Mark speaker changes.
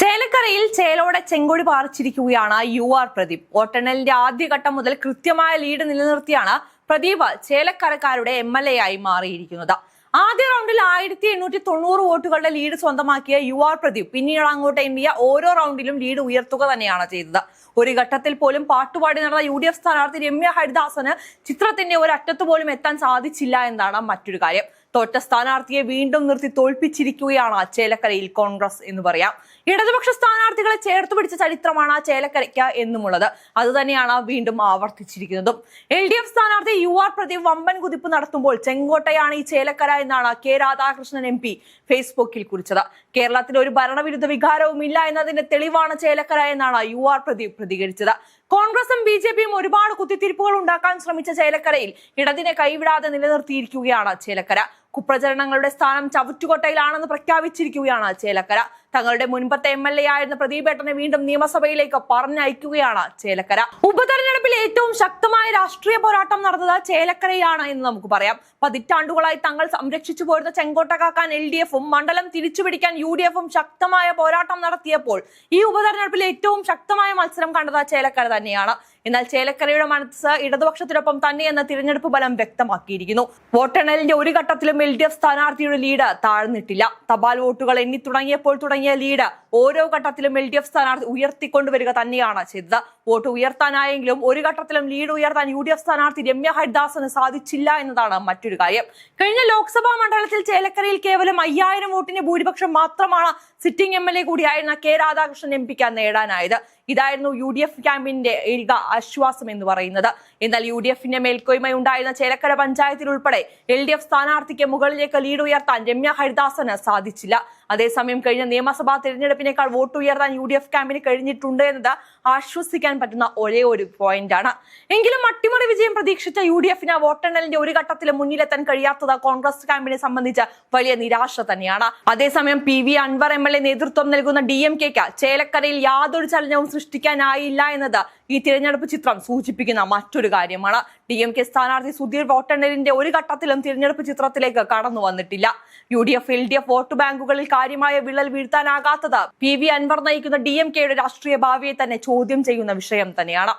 Speaker 1: ചേലക്കരയിൽ ചേലോടെ ചെങ്കൊടി പാറിച്ചിരിക്കുകയാണ് യു ആർ പ്രദീപ്. വോട്ടെണ്ണലിന്റെ ആദ്യഘട്ടം മുതൽ കൃത്യമായ ലീഡ് നിലനിർത്തിയാണ് പ്രദീപ് ചേലക്കരക്കാരുടെ എം എൽ എ ആയി മാറിയിരിക്കുന്നത്. ആദ്യ റൗണ്ടിൽ ആയിരത്തി എണ്ണൂറ്റി തൊണ്ണൂറ് വോട്ടുകളുടെ ലീഡ് സ്വന്തമാക്കിയ യു ആർ പ്രദീപ് പിന്നീട് അങ്ങോട്ട് എണ്ണിയ ഓരോ റൗണ്ടിലും ലീഡ് ഉയർത്തുക തന്നെയാണ് ചെയ്തത്. ഒരു ഘട്ടത്തിൽ പോലും പാട്ടുപാടി നടന്ന യു ഡി എഫ് സ്ഥാനാർത്ഥി രമ്യ ഹരിദാസന് ചിത്രത്തിന്റെ ഒരു പോലും എത്താൻ സാധിച്ചില്ല എന്നാണ് മറ്റൊരു കാര്യം. തോറ്റ സ്ഥാനാർത്ഥിയെ വീണ്ടും നിർത്തി തോൽപ്പിച്ചിരിക്കുകയാണ് ചേലക്കരയിൽ കോൺഗ്രസ് എന്ന് പറയാം. ഇടതുപക്ഷ സ്ഥാനാർത്ഥികളെ ചേർത്ത് പിടിച്ച ചരിത്രമാണ് ചേലക്കരയ്ക്ക് എന്നുമുള്ളത്. അത് തന്നെയാണ് വീണ്ടും ആവർത്തിച്ചിരിക്കുന്നതും. എൽ ഡി എഫ് സ്ഥാനാർത്ഥി യു ആർ പ്രദീപ് വമ്പൻ കുതിപ്പ് നടത്തുമ്പോൾ ചെങ്കോട്ടയാണ് ഈ ചേലക്കര എന്നാണ് കെ രാധാകൃഷ്ണൻ എം പി ഫേസ്ബുക്കിൽ കുറിച്ചത്. കേരളത്തിൽ ഒരു ഭരണവിരുദ്ധ വികാരവും ഇല്ല എന്നതിന്റെ തെളിവാണ് ചേലക്കര എന്നാണ് യു ആർ പ്രദീപ് പ്രതികരിച്ചത്. കോൺഗ്രസും ബി ജെ പിയും ഒരുപാട് കുത്തിത്തിരിപ്പുകൾ ഉണ്ടാക്കാൻ ശ്രമിച്ച ചേലക്കരയിൽ ഇടതിനെ കൈവിടാതെ നിലനിർത്തിയിരിക്കുകയാണ് ചേലക്കര. കുപ്രചരണങ്ങളുടെ സ്ഥാനം ചവറ്റുകൊട്ടയിലാണെന്ന് പ്രഖ്യാപിച്ചിരിക്കുകയാണ് ചേലക്കര. തങ്ങളുടെ മുൻപത്തെ എം എൽ എ ആയിരുന്ന പ്രദീപേട്ടനെ വീണ്ടും നിയമസഭയിലേക്ക് പറഞ്ഞയക്കുകയാണ് ചേലക്കര. ഉപതെരഞ്ഞെടുപ്പിൽ ഏറ്റവും ശക്തമായ രാഷ്ട്രീയ പോരാട്ടം നടന്നത് ചേലക്കരയാണ് എന്ന് നമുക്ക് പറയാം. പതിറ്റാണ്ടുകളായി തങ്ങൾ സംരക്ഷിച്ചു പോരുന്ന ചെങ്കോട്ട കാക്കാൻ എൽ ഡി എഫും മണ്ഡലം തിരിച്ചുപിടിക്കാൻ യു ഡി എഫും ശക്തമായ പോരാട്ടം നടത്തിയപ്പോൾ ഈ ഉപതെരഞ്ഞെടുപ്പിൽ ഏറ്റവും ശക്തമായ മത്സരം കണ്ടത് ചേലക്കര തന്നെയാണ്. എന്നാൽ ചേലക്കരയുടെ മനസ്സ് ഇടതുപക്ഷത്തിനൊപ്പം തന്നെയെന്ന് തിരഞ്ഞെടുപ്പ് ഫലം വ്യക്തമാക്കിയിരിക്കുന്നു. വോട്ടെണ്ണലിന്റെ ഒരു ഘട്ടത്തിലും എൽ ഡി എഫ് സ്ഥാനാർത്ഥിയുടെ ലീഡ് താഴ്ന്നിട്ടില്ല. തപാൽ വോട്ടുകൾ എണ്ണി തുടങ്ങിയപ്പോൾ തുടങ്ങിയ ലീഡ് ഓരോ ഘട്ടത്തിലും എൽ ഡി എഫ് സ്ഥാനാർത്ഥി ഉയർത്തിക്കൊണ്ടുവരിക തന്നെയാണ് ചെയ്തത്. വോട്ട് ഉയർത്താനായെങ്കിലും ഒരു ഘട്ടത്തിലും ലീഡ് ഉയർത്താൻ യു ഡി എഫ് സ്ഥാനാർത്ഥി രമ്യ ഹരിദാസിന് സാധിച്ചില്ല എന്നതാണ് മറ്റൊരു കാര്യം. കഴിഞ്ഞ ലോക്സഭാ മണ്ഡലത്തിൽ ചേലക്കരയിൽ കേവലം അയ്യായിരം വോട്ടിന്റെ ഭൂരിപക്ഷം മാത്രമാണ് സിറ്റിംഗ് എം എൽ എ കൂടിയായിരുന്ന കെ രാധാകൃഷ്ണൻ എം പിക്ക് നേടാനായത്. ഇതായിരുന്നു യു ഡി എഫ് ക്യാമ്പിന്റെ ഏക ആശ്വാസം എന്ന് പറയുന്നത്. എന്നാൽ യു ഡി എഫിന്റെ മേൽക്കോയ്മ ഉണ്ടായിരുന്ന ചേലക്കര പഞ്ചായത്തിൽ ഉൾപ്പെടെ എൽ ഡി എഫ് സ്ഥാനാർത്ഥിക്ക് മുകളിലേക്ക് ലീഡ് ഉയർത്താൻ രമ്യ ഹരിദാസന് സാധിച്ചില്ല. അതേസമയം കഴിഞ്ഞ നിയമസഭാ തെരഞ്ഞെടുപ്പിനേക്കാൾ വോട്ട് ഉയർത്താൻ യു ഡി എഫ് ക്യാമ്പിന് കഴിഞ്ഞിട്ടുണ്ട് എന്നത് ആശ്വസിക്കാൻ പറ്റുന്ന ഒരേ ഒരു പോയിന്റാണ് എങ്കിലും അട്ടിമറി വിജയം പ്രതീക്ഷിച്ച യു ഡി എഫിന് വോട്ടെണ്ണലിന്റെ ഒരു ഘട്ടത്തിലും മുന്നിലെത്താൻ കഴിയാത്തത് കോൺഗ്രസ് ക്യാമ്പിനെ സംബന്ധിച്ച് വലിയ നിരാശ തന്നെയാണ്. അതേസമയം P V Anvar M L A നേതൃത്വം നൽകുന്ന ഡി എം കെക്ക് ചേലക്കരയിൽ യാതൊരു ചലനവും സൃഷ്ടിക്കാനായില്ല എന്നത് ഈ തിരഞ്ഞെടുപ്പ് ചിത്രം സൂചിപ്പിക്കുന്ന മറ്റൊരു കാര്യമാണ്. ഡി എം കെ സ്ഥാനാർത്ഥി സുധീർ വോട്ടെണ്ണലിന്റെ ഒരു ഘട്ടത്തിലും തിരഞ്ഞെടുപ്പ് ചിത്രത്തിലേക്ക് കടന്നു വന്നിട്ടില്ല. U D F L D F vote ബാങ്കുകളിൽ കാര്യമായ വിള്ളൽ വീഴ്ത്താനാകാത്തത് പി വി അൻവർ നയിക്കുന്ന ഡി എം കെയുടെ രാഷ്ട്രീയ ഭാവിയെ തന്നെ ചോദ്യം ചെയ്യുന്ന വിഷയം തന്നെയാണ്